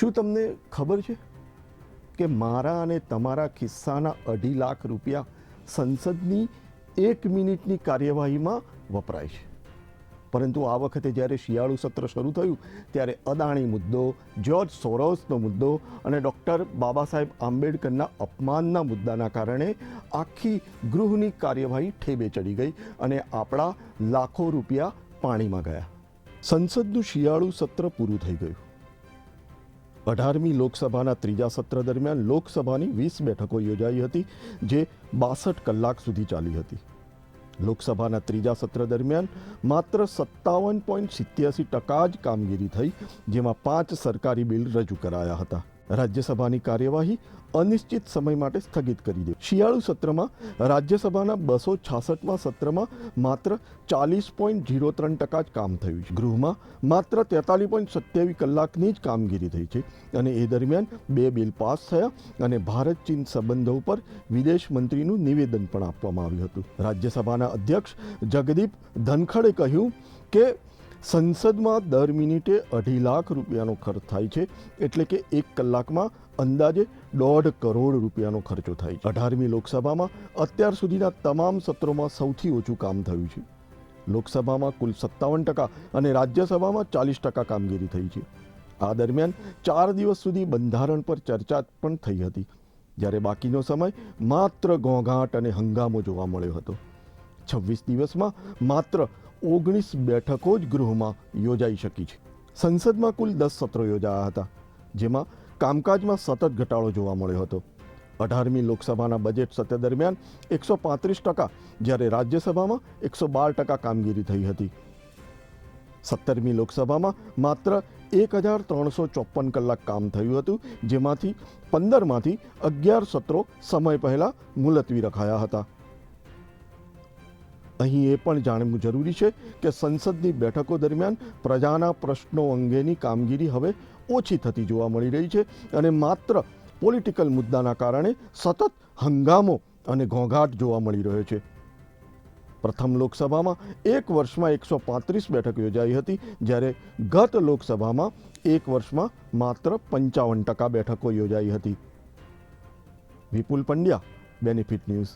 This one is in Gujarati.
શું તમને ખબર છે કે મારા અને તમારા ખિસ્સાના અઢી લાખ રૂપિયા સંસદની એક મિનિટની કાર્યવાહીમાં વપરાય છે? પરંતુ આ વખતે જ્યારે શિયાળુ સત્ર શરૂ થયું, ત્યારે અદાણી મુદ્દો, જ્યોર્જ સોરોસનો મુદ્દો અને ડૉક્ટર બાબા સાહેબ આંબેડકરના અપમાનના મુદ્દાના કારણે આખી ગૃહની કાર્યવાહી ઠેબે ચડી ગઈ અને આપણા લાખો રૂપિયા પાણીમાં ગયા. સંસદનું શિયાળુ સત્ર પૂરું થઈ ગયું. અઢારમી લોકસભાના ત્રીજા સત્ર દરમિયાન લોકસભાની વીસ બેઠકો યોજાઈ હતી, જે બાસઠ કલાક સુધી ચાલી હતી. લોકસભાના ત્રીજા સત્ર દરમિયાન માત્ર સત્તાવન પોઈન્ટ સિત્યાસી ટકા જ કામગીરી થઈ, જેમાં પાંચ સરકારી બિલ રજૂ કરાયા હતા. રાજ્યસભાની કાર્યવાહી અનિશ્ચિત સમય માટે સ્થગિત કરી દે. શિયાળુ સત્રમાં રાજ્યસભાના બસો છાસઠમાં સત્રમાં માત્ર ચાલીસ પોઈન્ટ ઝીરો ત્રણ ટકા જ કામ થયું છે. ગૃહમાં માત્ર તેતાલીસ પોઈન્ટ સત્યાવીસ કલાકની જ કામગીરી થઈ છે અને એ દરમિયાન બે બિલ પાસ થયા અને ભારત ચીન સંબંધો ઉપર વિદેશ મંત્રીનું નિવેદન પણ આપવામાં આવ્યું હતું. રાજ્યસભાના અધ્યક્ષ જગદીપ ધનખડે કહ્યું કે સંસદમાં દર મિનિટે અઢી લાખ રૂપિયાનો ખર્ચ થાય છે, એટલે કે એક કલાકમાં અંદાજે દોઢ કરોડ રૂપિયાનો ખર્ચો થાય છે. અઢારમી લોકસભામાં અત્યાર સુધીના તમામ સત્રોમાં સૌથી ઓછું કામ થયું છે. લોકસભામાં કુલ સત્તાવન ટકા અને રાજ્યસભામાં ચાલીસ ટકા કામગીરી થઈ છે. આ દરમિયાન ચાર દિવસ સુધી બંધારણ પર ચર્ચા પણ થઈ હતી, જ્યારે બાકીનો સમય માત્ર ઘોંઘાટ અને હંગામો જોવા મળ્યો હતો. છવ્વીસ દિવસમાં માત્ર ઓગણીસ બેઠકો જ ગૃહમાં યોજાઈ શકી છે. સંસદમાં કુલ દસ સત્રો યોજાયા હતા, જેમાં કામકાજમાં સતત ઘટાડો જોવા મળ્યો હતો. અઢારમી લોકસભાના બજેટ સત્ર દરમિયાન એકસો પાંત્રીસ ટકા, જ્યારે રાજ્યસભામાં એકસો બાર ટકા કામગીરી થઈ હતી. સત્તરમી લોકસભામાં માત્ર એક હજાર ત્રણસો ચોપન કલાક કામ થયું હતું, જેમાંથી પંદરમાંથી અગિયાર સત્રો સમય પહેલાં મુલતવી રખાયા હતા. અહીં એ પણ જાણવું જરૂરી છે કે સંસદની બેઠકો દરમિયાન પ્રજાના પ્રશ્નો અંગેની કામગીરી હવે ઓછી થતી જોવા મળી રહી છે અને માત્ર પોલિટિકલ મુદ્દાના કારણે સતત હંગામો અને ઘોંઘાટ જોવા મળી રહ્યો છે. પ્રથમ લોકસભામાં એક વર્ષમાં એકસો પાંત્રીસ બેઠક યોજાઈ હતી, જ્યારે ગત લોકસભામાં એક વર્ષમાં માત્ર પંચાવન ટકા બેઠકો યોજાઈ હતી. વિપુલ પંડ્યા બેનિફિટ ન્યૂઝ